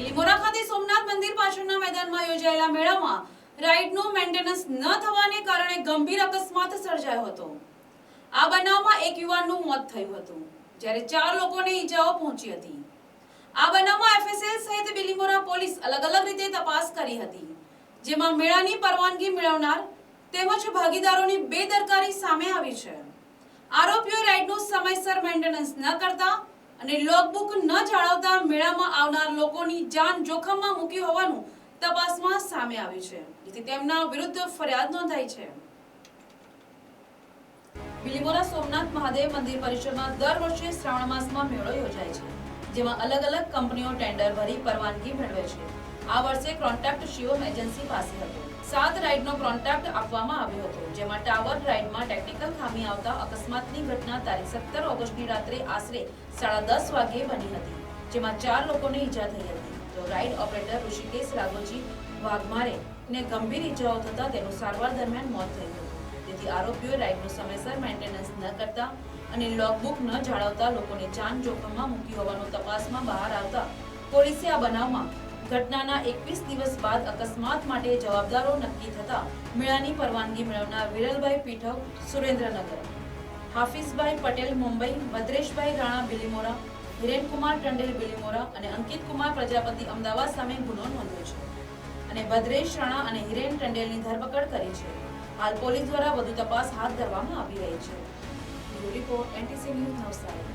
બિલીમોરા ખાતે સોમનાથ મંદિર પાછળના મેદાનમાં યોજાયેલા મેળામાં રાઇડનું મેન્ટેનન્સ ન થવાને કારણે ગંભીર અકસ્માત સર્જાયો હતો. આ બનાવમાં એક યુવાનનું મોત થયું હતું, જ્યારે ચાર લોકોને ઈજાઓ પહોંચી હતી. આ બનાવમાં એફએસએલ સહિત બિલીમોરા પોલીસ અલગ અલગ રીતે તપાસ કરી હતી, જેમાં મેળાની પરવાનગી મેળવનાર તેમજ ભાગીદારોની બેદરકારી સામે આવી છે. આરોપીઓ રાઇડનું સમયસર મેન્ટેનન્સ ન કરતા અને લોગબુક ન જાળવતા મેળામાં આવનાર લોકોની જાન જોખમમાં મૂકી હોવાનું તપાસમાં સામે આવ્યું છે. જેથી તેમના વિરુદ્ધ ફરિયાદ નોંધાઈ છે. બિલીમોરા સોમનાથ મહાદેવ મંદિર પરિસરમાં દર વર્ષે શ્રાવણ માસમાં મેળો યોજાય છે, જેમાં અલગ અલગ કંપનીઓ ટેન્ડર ભરી પરવાનગી મેળવે છે. આ વર્ષે કોન્ટ્રાક્ટ શિવમ એજન્સી પાસે હતો. સાત રાઇડનો કોન્ટ્રાક્ટ આપવામાં આવ્યો હતો, જેમાં ટાવર રાઇડમાં ટેકનિકલ ખામી આવતા અકસ્માતની ઘટના તારીખ સત્તર ઓગસ્ટની રાત્રે આશરે સાડા દસ વાગ્યે બની હતી, જેમાં ચાર લોકોને ઈજા થઈ હતી. તો રાઇડ ઓપરેટર ઋષિકેશ રાઘોજી વાઘમારે ને ગંભીર ઈજાઓ થતા તેનું સારવાર દરમિયાન મોત થયું હતું. તેથી આરોપીઓએ રાઇડનું સમયસર મેન્ટેનન્સ ન કરતા અને લોગબુક ન જાળવતા લોકોની જાન જોખમમાં મૂકી હોવાનું તપાસમાં બહાર આવતા પોલીસે આ બનાવમાં ઘટનાના એકવીસ દિવસ બાદ અકસ્માત માટે જવાબદારો નક્કી થતા મેળાની પરવાનગી મેળવનાર વિરલભાઈ પીઠવ સુરેન્દ્રનગર. હાફિઝભાઈ પટેલ મુંબઈ, ભદ્રેશભાઈ રાણા બિલીમોરા, હિરેનકુમાર ટંડેલ બિલીમોરા અને અંકિત કુમાર પ્રજાપતિ અમદાવાદ સામે ગુનો નોંધ્યો છે અને ભદ્રેશ રાણા અને હિરેન ટંડેલની ધરપકડ કરી છે. હાલ પોલીસ દ્વારા વધુ તપાસ હાથ ધરવામાં આવી રહી છે. Report, NTC news Navsari.